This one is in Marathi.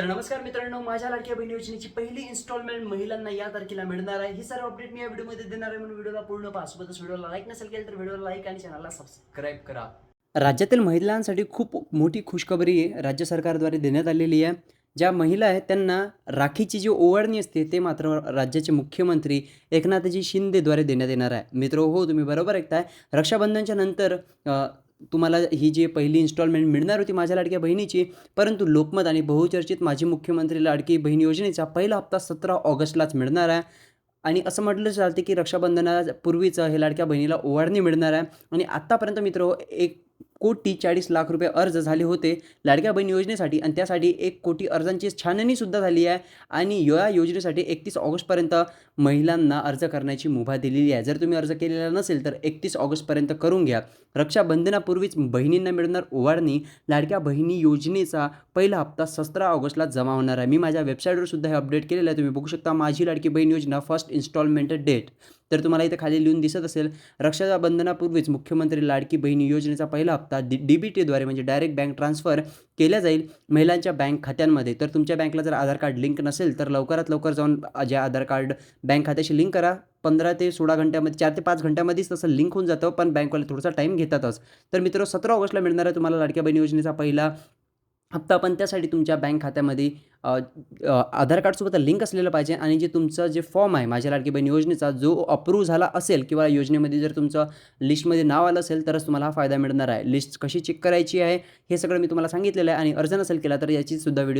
तर नमस्कार मित्रांनो माझ्या लाडक्या बहिणी योजनेची पहिली इन्स्टॉलमेंट महिलांना या तारखेला मिळणार आहे. ही सर्व अपडेट मी या व्हिडिओमध्ये देणार आहे. म्हणून व्हिडिओला पूर्ण पहा. सोबतच व्हिडिओला लाईक नसेल केलं तर व्हिडिओला लाईक आणि चॅनलला सबस्क्राईब करा. राज्यातील महिलांसाठी खूप मोठी खुशखबरी राज्य सरकारद्वारे देण्यात आलेली आहे. ज्या महिला आहेत त्यांना राखीची जी ओवाळणी असते ते मात्र राज्याचे मुख्यमंत्री एकनाथजी शिंदेद्वारे देण्यात येणार आहे. मित्र हो तुम्ही बरोबर ऐकताय. रक्षाबंधनच्या नंतर तुम्हाला ही जी पहिली इन्स्टॉलमेंट मिळणार होती माझ्या लाडक्या बहिणीची परंतु लोकमत आणि बहुचर्चित माजी मुख्यमंत्री लाडकी बहीण योजनेचा पहिला हप्ता सतरा ऑगस्टलाच मिळणार आहे. आणि असं म्हटलं चालते की रक्षाबंधनापूर्वीचं हे लाडक्या बहिणीला ओवाळणी मिळणार आहे. आणि आत्तापर्यंत मित्र एक कोटी चाळीस लाख रुपये अर्ज झाले होते लाडक्या बहीण योजनेसाठी. आणि त्यासाठी एक कोटी अर्जांची छाननीसुद्धा झाली आहे. आणि या योजनेसाठी एकतीस ऑगस्टपर्यंत महिलांना अर्ज करण्याची मुभा दिलेली आहे. जर तुम्ही अर्ज केलेला नसेल तर एकतीस ऑगस्टपर्यंत करून घ्या. रक्षाबंधनापूर्वीच बहिणींना मिळणार ओवाळणी लाडक्या बहिणी योजनेचा पहिला हप्ता सतरा ऑगस्टला जमा होणार आहे. मी माझ्या वेबसाईटवर सुद्धा हे अपडेट केलेलं आहे. तुम्ही बघू शकता माझी लाडकी बहीण योजना फर्स्ट इन्स्टॉलमेंट डेट तर तुम्हाला इथे खाली लिहून दिसत असेल रक्षाबंधनापूर्वीच मुख्यमंत्री लाडकी बहीण योजनेचा पहिला हप्ता डी डी बी टीद्वारे म्हणजे डायरेक्ट बँक ट्रान्सफर केल्या जाईल महिलांच्या बँक खात्यांमध्ये. तर तुमच्या बँकला जर आधार कार्ड लिंक नसेल तर लवकरात लवकर जाऊन जे आधार कार्ड बँक खात्याशी लिंक करा. पंधरा ते सोळा घंट्यामध्ये चार ते पाच घंट्यामध्येच तसं लिंक होऊन जातं पण बँकवाले थोडासा टाईम घेतातच. तर मित्र सतरा ऑगस्टला मिळणार आहे तुम्हाला लाडक्या बहिणी योजनेचा पहिला हप्ता पण त्यासाठी तुमच्या बँक खात्यामध्ये आधार कार्डसोबत लिंक असलेलं पाहिजे आणि जे तुमचं जे फॉर्म आहे माझ्या लाडकी बहीण योजनेचा जो अप्रूव्ह झाला असेल किंवा योजनेमध्ये जर तुमचं लिस्टमध्ये नाव आलं असेल तरच तुम्हाला हा फायदा मिळणार आहे. लिस्ट कशी चेक करायची आहे हे सगळं मी तुम्हाला सांगितलेलं आहे आणि अर्ज नसेल केला तर याची सुद्धा व्हिडिओ